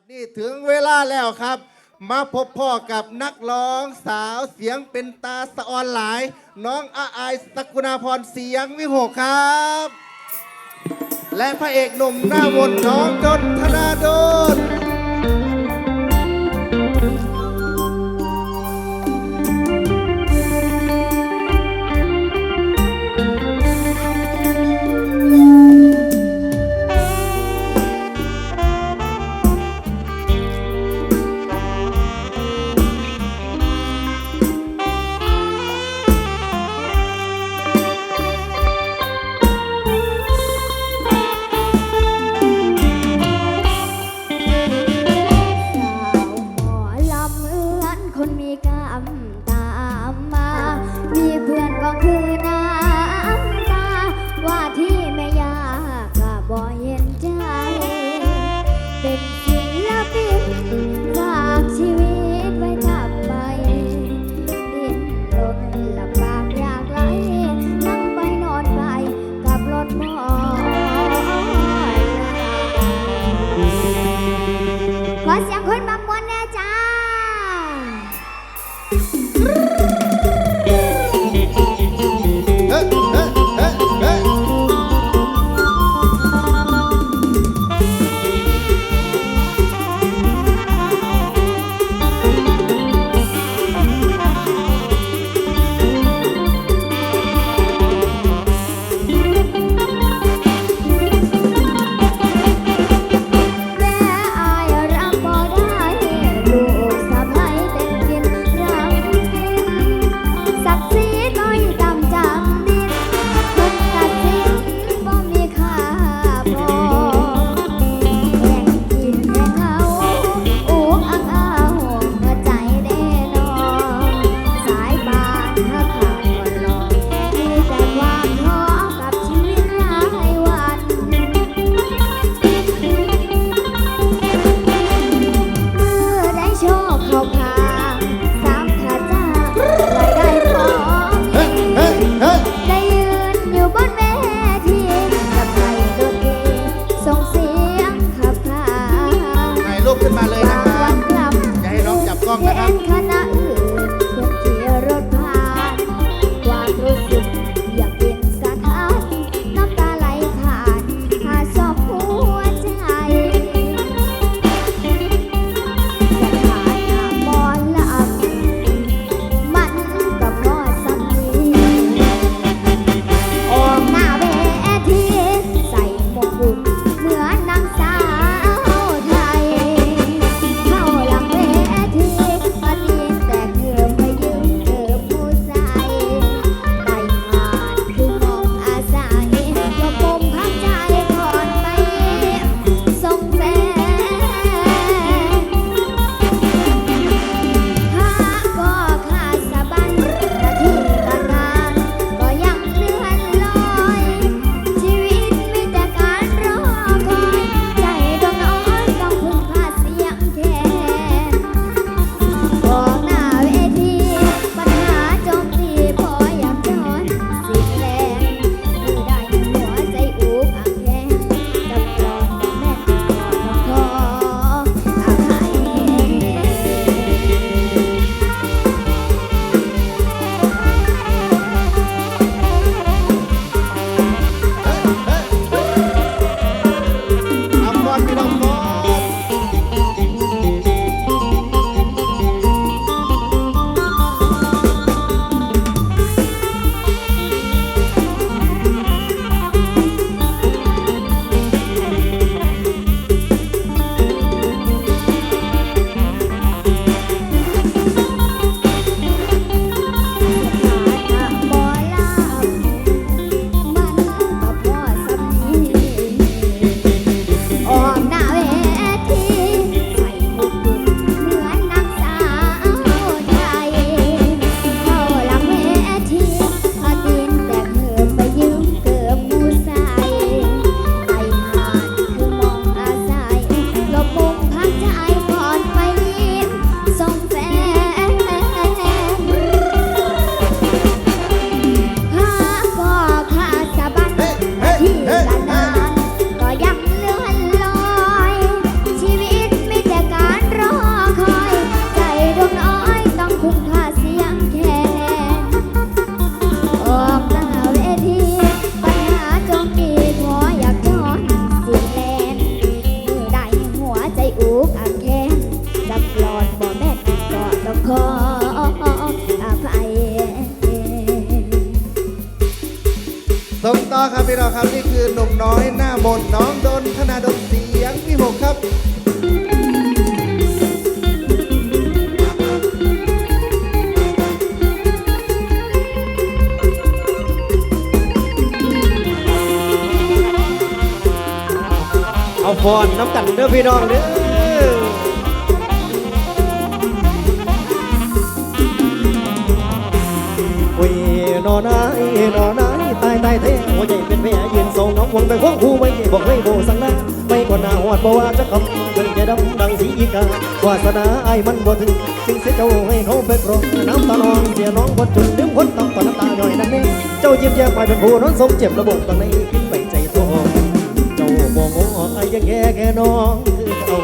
ดนี้ถึงเวลาแล้วครับ มาพบพ่อกับนักร้องสาวเสียงเป็นตาสะออนหลาย น้องอาอายสกุณาพรเสียงวิหกครับ และพระเอกหนุ่มหน้ามนต์น้องดนธนาโดน เอาฟอนน้ำกันเด้อพี่น้องเด้อโอ้ยนอนนายนอนนายตายตายเท่หัวใจเป็นแผลยืนทรงน้องวงไปควงคู่ไว้บอกให้โบสังนาไม่ก่อนหน้าหอดบ่ว่าจะคำเพิ่งจะดำดังสีอีกาวาสนาไอ้มันบ่ถึงจึงเสียเจ้าให้เขาไปกรองน้ำตาลองเสียน้องบนจุนลืมคนต้องต่อน้ำตาหน่อยนั่นเองเจ้ายิ้มแย้มไปเป็นผู้นอนสมเจ็บระบบตอนนี้ ยังแย่แค่น้องคือเขา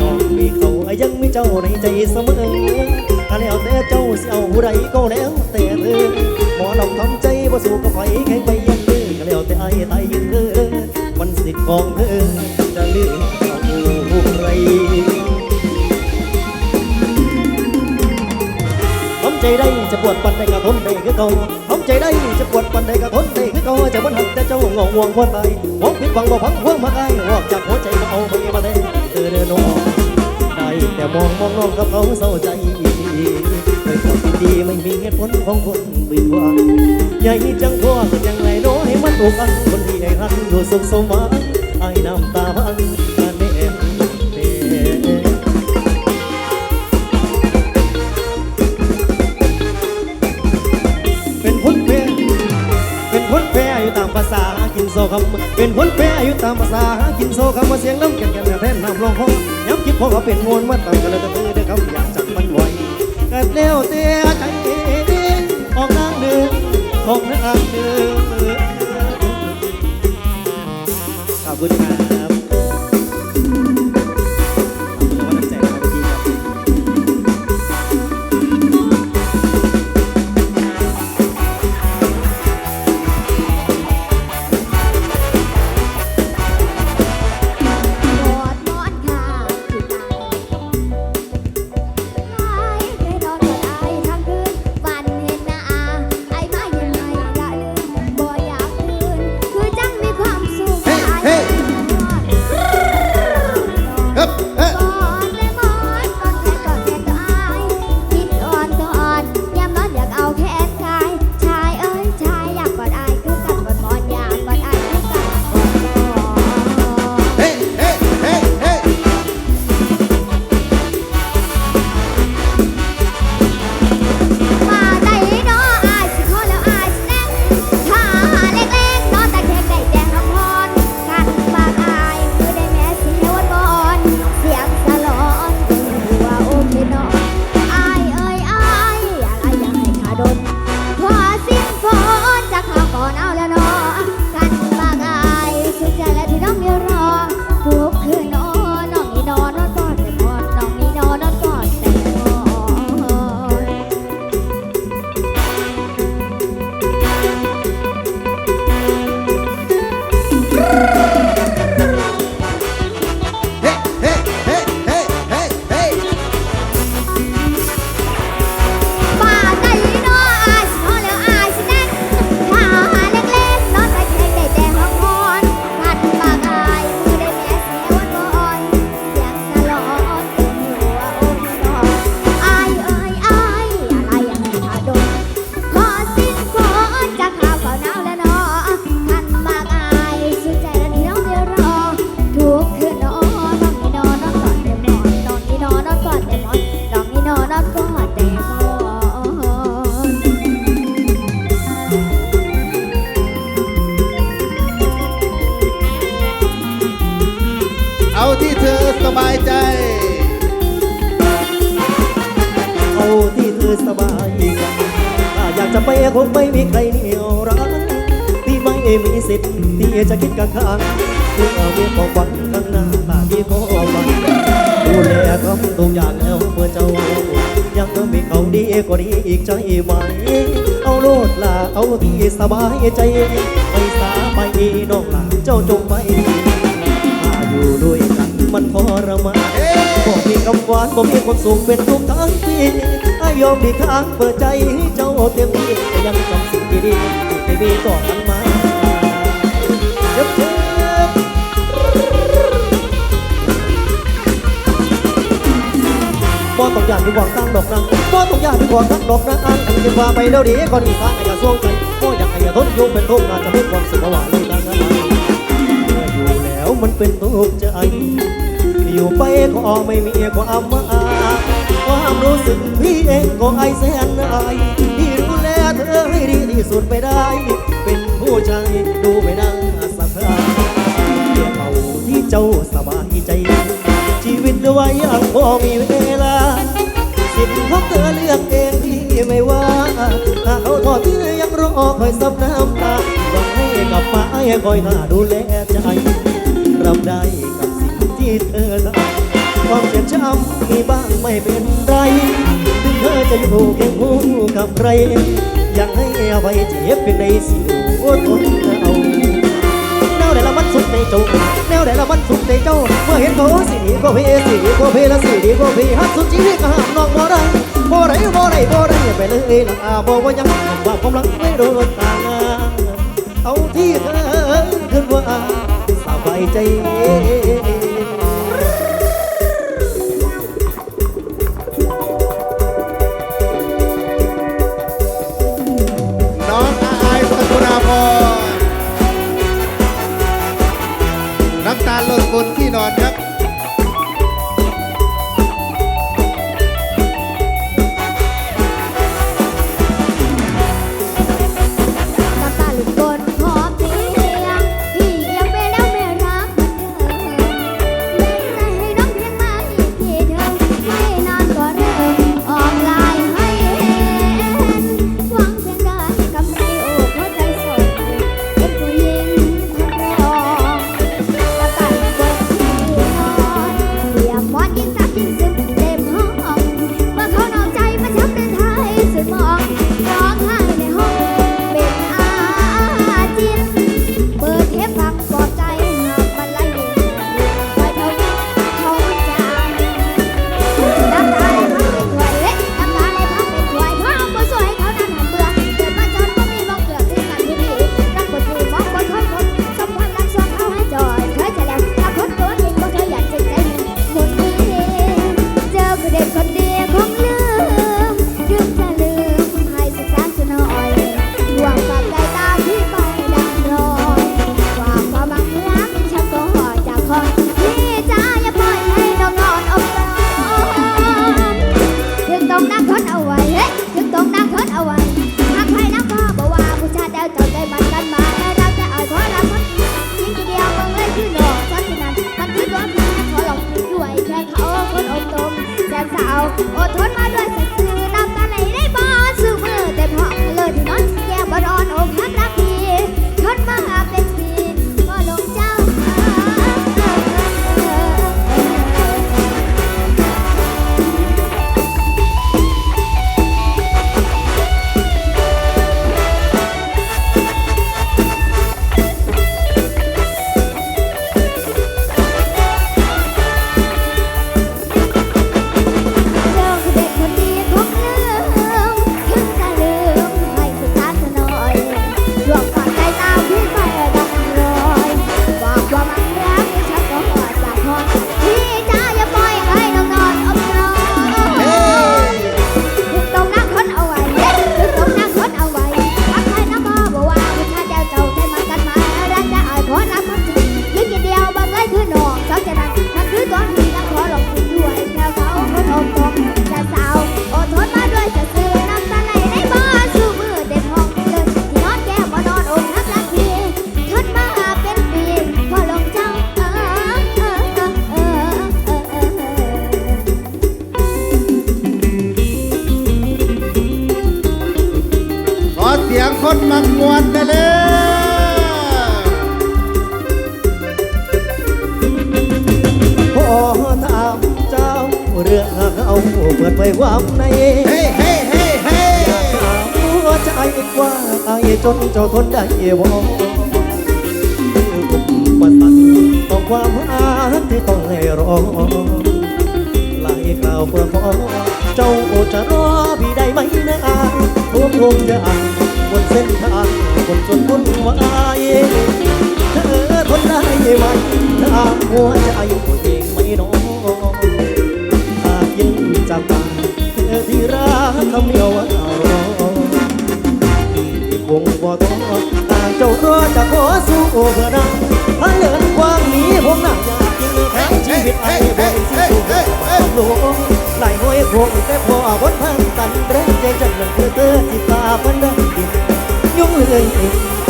น้องมีเขาไอ้ยังมีเจ้าในใจเสมอถ้าแล้วแต่เจ้าสิเอาผู้ใดก็แล้วแต่เธอหมอลองทำใจบ่สู้กับไฟแข่งไปยังเธอก็แล้วแต่ไอ้ตายยืนเธอมันสิทธิ์ของเธอจะเลือกเอาใครทำใจได้จะปวดปันใดก็ทนได้คือเก่าทำ ใจได้จะปวดปันใดก็ทนได้คือเก่าจะมันหักแต่เจ้างงห่วงควรตายหวงผิดหวังบ่พังหวงมาไอ้ออกจากหัวใจก็เอาไปมาได้เธอเดินน้องได้แต่มองมองน้องกับเขาเศร้าใจเคยพูดดีไม่มีเหตุผลของคนบิดหวังใหญ่จังทั่วก็ยังไรน้อยมันถูกกันคนที่ไอ้รักอยู่สุขสมหวังไอ้น้ำตา ซคำเป็นคนแพ้อยู่ตามภาษาหากินโซคำมาเสียงน้ำแก่นกันแทนน้ำรองคอย้ำคิดพอเขาเป็นมวลมาตั้งกันแล้วก็ตือได้คำอยากจับมันไว้กัดเลี้ยวเตี้ยใจออกนางเดินออกนางเดินขอบคุณครั เอาที่เธอสบายใจเอาที่เธอสบายใจถ้าอยากจะไปคงไม่มีใครเหนียวรั้งที่ไม่มีสิทธิ์ที่จะคิดกังขาเพื่อเอาเมียของวันข้างหน้าตาที่ขอวันดูแลทำทุกอย่างแล้วเมื่อเจ้า ยังมีเขาดีกว่านี้อีกใจไหมเอาโลดลาเอาที่สบายใจ ไปสาไปน้องหลาเจ้าจงไป มันพทรมาบอกมีคำหวานบอกมีความสุขเป็นทุกทั้งปีอายอมดีทางเปิดใจให้เจ้าเต็มที่แต่ยังจำสิ่งดีๆที่ไม่มีต่อนมันมาบ่ต้องยานที่หวังตั้งดอกนางบ่ต้องยานที่หวังตั้งดอกนางอันถึงจะว่าไปแล้วดีก่อนอีกทางอย่าส่วงใจบ่อยากให้อย่าทนอยู่เป็นทุกข์น่าจะมีความสุขหวานเลยนะ มันเป็นทุกข์ใจ อยู่ไปก็ไม่มีก็อำมาอความรู้สึกพี่เองก็ไอแสนไอที่ดูแลเธอให้ดีที่สุดไปได้ เป็นผู้ชายดูไม่น่าสะเทือนเป่าที่เจ้าสบายใจ ชีวิตไว้ยังพอมีเวลาสิ่งของเธอเลือกเองที่ไม่ว่า ถ้าเขาทอดเธอยังรอคอยซับน้ำตา กับฟ้าไม้คอยหน้าดูแลใจรับได้กับสิ่งที่เธอทำความเจ็บช้ำมีบ้างไม่เป็นไรถึงเธอจะอยู่เคียงคู่กับใครยังให้อภัยเจ็บเป็นในสิ่วทนเอาแนวแต่ละมันสุดในโจแนวแต่ละมันสุดในเจ้าเมื่อเห็นเขาสีก็เพสีก็เพละสีดีก็เพฮัดสุดชีวิตก็ห้ามน้องบ่ได้บ่ไรบ่ไรบ่ไรไปเลยหลังอาบ่ว่ายังบ่าความหลังไม่โดนตาง พี่เธอขึ้นว่าสบายใจ จ้าทนได้เอวอคือกุมปันต่อความอาที่ต้องให้รอหลายคราวเพื่อพอเจ้าโอจะรอพี่ได้ไหมนะอายรวมรวมเดอ่างบนเส้นทางบนส่วนบนว่ายเธอทนได้ไหมถ้าหัวใจตัวเองไม่นอนหากยินจาตากเธอที่รักเขาไม่เรา คงบ่ท้อหากเจ้ารอจะขอสู้เพื่อดังถ้าเลินความหนีผมหน่าอยากกินแทนชีวิตไอ้บ่มีสิ้นสุดความหลงหลายห้อยคงแต่พอบนพังตันแรงใจจังนั้นคือเธอที่ตาพันดังดินยุ่งเลย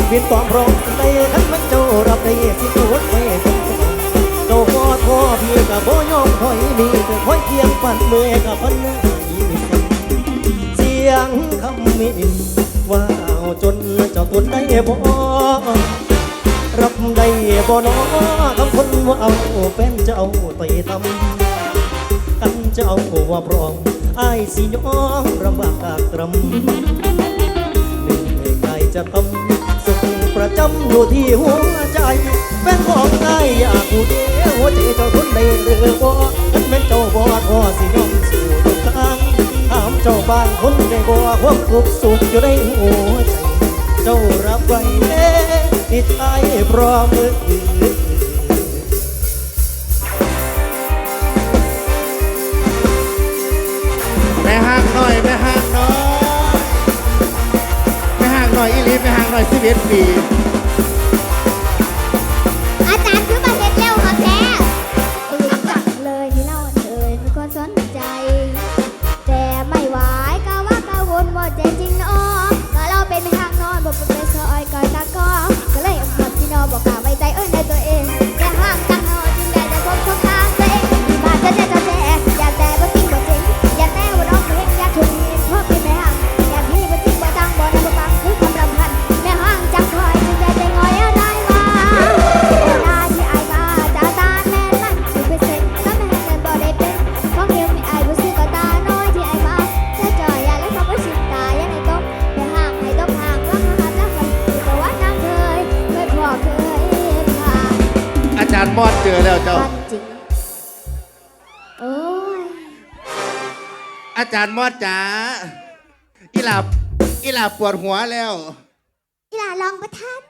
เปลี่ยนความพร้อมในทั้งมันเจ้ารับได้ที่ตัวไว้คงเจ้าบ่ท้อพี่กับบ่ยอมถอยมีแต่คอยเคียงปันเมื่อกับพันหน้าอีกสิ่งเสียงคำมินว่า จนเจ้าตุนได้บ่รับได้บ่นอคำคนว่าเอาเป็นเจ้าต่อยทำกันเจ้าว่าพร้อมอายสิยอมรำบากตรำหนึ่งไม่ใครจะทำสุขประจำอยู่ที่หัวใจเป็นของง่ายอยากพูดเดียวหัวใจเจ้าทนได้หรือบ่ทันเป็นเจ้าบ่ทอสิยอมสู่ทุกทางถามเจ้าบ้านคนได้บ่ความทุกข์สุขอยู่ในหัวใจ จ้ารับไว้เด้ที่ไทยพร้อมมือแม่ห่างหน่อยแม่ห่างหน่อยแม่ห่างหน่อยอีหลีแม่ห่างหน่อยสิบเอ็ดปีาจารย์มอดจ๋าอีหลับอีหลับปวดหัวแล้ว อีหล่าลองประทัด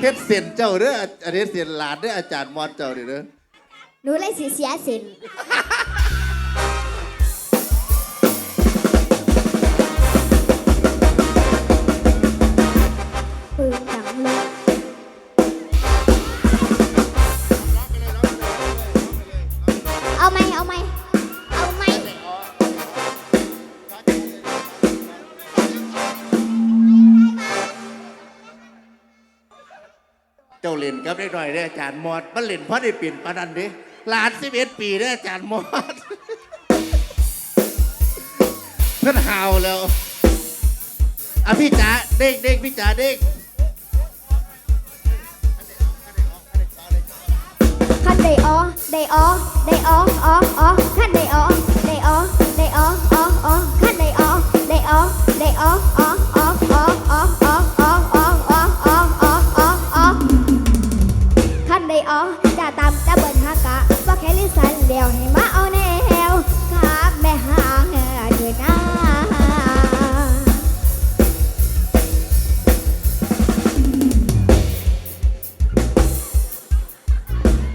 เฮ็ดเสียนเจ้าเด้ออันนี้เสียนหลานเด้ออาจารย์มอดเจ้าเด้อเด้อ หนูเลยสิเสียสิน ล่นกับได้หน่อยเด้อาจารย์มอดมันเล่นเพราะได้เปลี่ยนปานนันเด้หลานสิบเอ็ดปีเด้อาจารย์มอด เพื่อนหาวแล้วอะพี่จ๋าเด็กเด็กพี่จ๋าเด็กขันได้ออได้ออได้ออออออขันได้ออได้ออได้ออออออขั้นได้ออได้ออได้อออออออ เดียวให้มาเอาแนวครับแม่หางเดือหน้า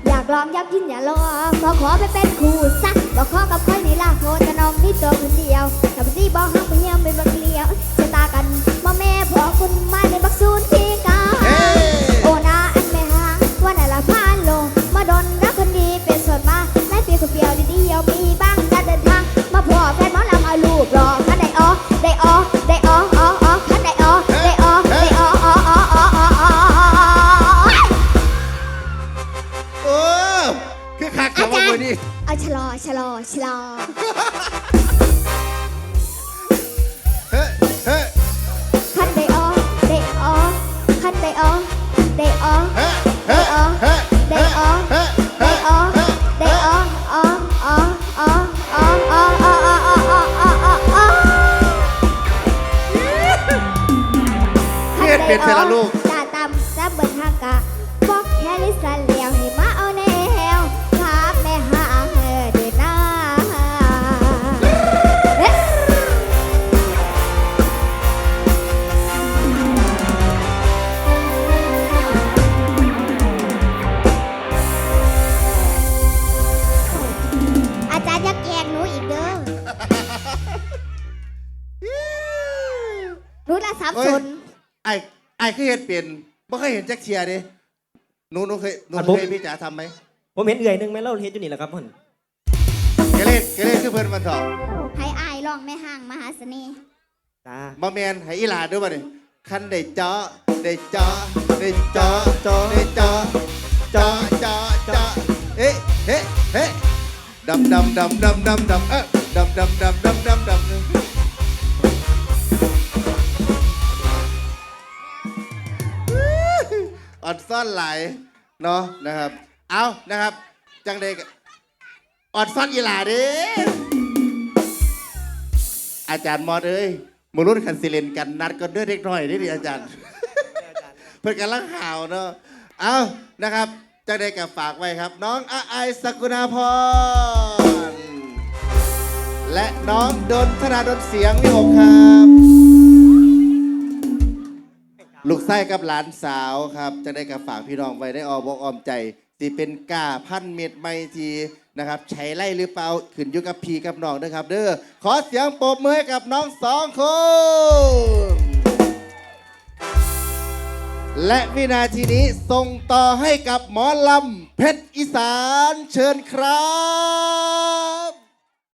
อยากลองอยากกินอย่าลองขอขอไปเป็นครูซะบอกขอกับค่อยนี่ล่ะโคจะน้องนี่ตัวคนเดียวถ้าไปที่บอกห้ามไปเยี่ยมไปบักเลียวจะตากันมาแม่พอคุณมา ไอ้เคยเห็นเปลี่ยนไม่เคยเห็นแจ็คเชียร์ดิหนูหนูเคยหนูอันผมเคยพี่จ๋าทำไหมผมเห็นเอื่อยหนึงแม่เล่าเฮ็ดอยู่นี่แหละครับพ่อนแกเล่นแกเล่นคือเพิ่นมันเถอะให้อายลองแม่ห่างมหาเสน่ห์จ้ามาแมนให้อีหลาด้วยบ่ดิคันได้เจาะได้เจาะได้เจาะเจาะได้เจาะเจาะเจาะเจาะเอ๊ะเฮ้เฮ้ดำดำดำดำดำดำเอ๊ะดำดำดำดำดำดำ อ่อนซ่อนไหลายเนาะนะครับ เอานะครับ จังเด็กอ่อนซ่อนอีหลาเด้อาจารย์มอดเอ้ยมรุ่นคันสิเลนกันนัดกันเด้อเด็กน้อยนี่ดิอาจารย์ เพื่อนกันลังข่าวเนาะเอานะครับ จังเด็กกับฝากไว้ครับ น้องอาไอสกุณาพรและน้องดนธนาดนเสียงวิหกครับ ลูกไส้กับหลานสาวครับ จะได้กับฝากพี่น้องไว้ได้ออบอกออมใจสิเป็นกาพันเม็ดไม่ทีนะครับใช้ไล่หรือเปล่าขึ้นอยู่กับพี่กับน้องนะครับ เด้อขอเสียงปรบมือให้กับน้องสองคนและวินาทีนี้ส่งต่อให้กับหมอลำเพชรอีสานเชิญครับ